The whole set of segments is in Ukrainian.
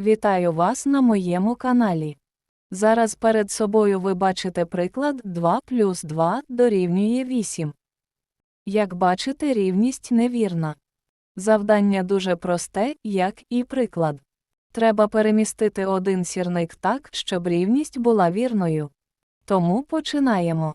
Вітаю вас на моєму каналі. Зараз перед собою ви бачите приклад 2 плюс 2 дорівнює 8. Як бачите, рівність невірна. Завдання дуже просте, як і приклад. Треба перемістити один сірник так, щоб рівність була вірною. Тому починаємо.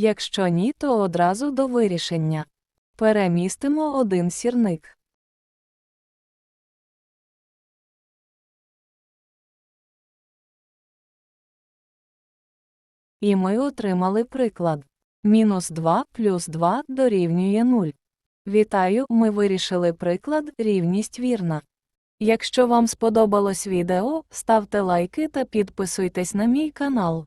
Якщо ні, то одразу до вирішення. Перемістимо один сірник. І ми отримали приклад. Мінус 2 плюс 2 дорівнює 0. Вітаю, ми вирішили приклад рівність вірна. Якщо вам сподобалось відео, ставте лайки та підписуйтесь на мій канал.